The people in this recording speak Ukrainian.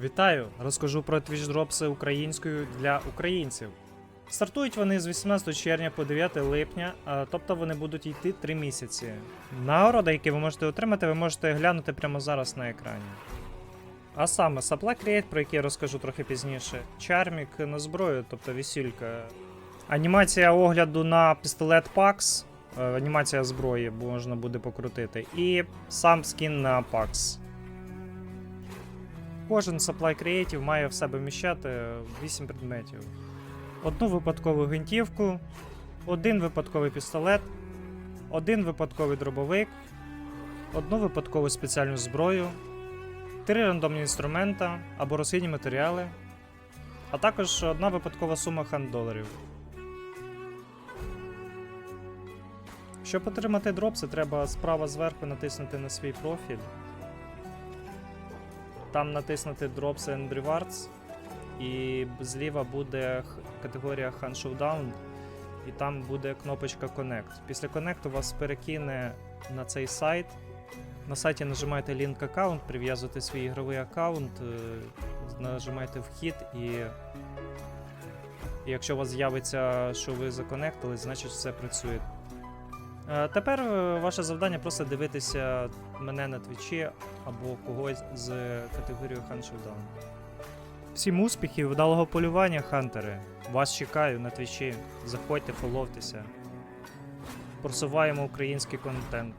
Вітаю! Розкажу про Drops українською для українців. Стартують вони з 18 червня по 9 липня, тобто вони будуть йти 3 місяці. Нагороди, які ви можете отримати, ви можете глянути прямо зараз на екрані. А саме Supply Create, про який я розкажу трохи пізніше, Чармік на зброю, тобто вісюлька. Анімація огляду на пістолет PAX, е, анімація зброї можна буде покрутити, і сам скін на PAX. Кожен Supply Creative має в себе вміщати 8 предметів. Одну випадкову гвинтівку, один випадковий пістолет, один випадковий дробовик, одну випадкову спеціальну зброю, три рандомні інструмента або розхідні матеріали, а також одна випадкова сума хан доларів. Щоб отримати дропси, треба справа зверху натиснути на свій профіль. Там натиснути Drops and Rewards, і зліва буде категорія Hand Showdown, і там буде кнопочка Connect. Після Connect вас перекине на цей сайт. На сайті нажимаєте Link аккаунт, прив'язуєте свій ігровий аккаунт, е, нажимаєте вхід і. якщо у вас з'явиться, що ви законектили, значить все працює. Е, Тепер е, ваше завдання просто дивитися мене на твічі або когось з категорією Хан Showdown. Всім успіхів, вдалого полювання, хантери. Вас чекаю на твічі. Заходьте, фоловтеся. Просуваємо український контент.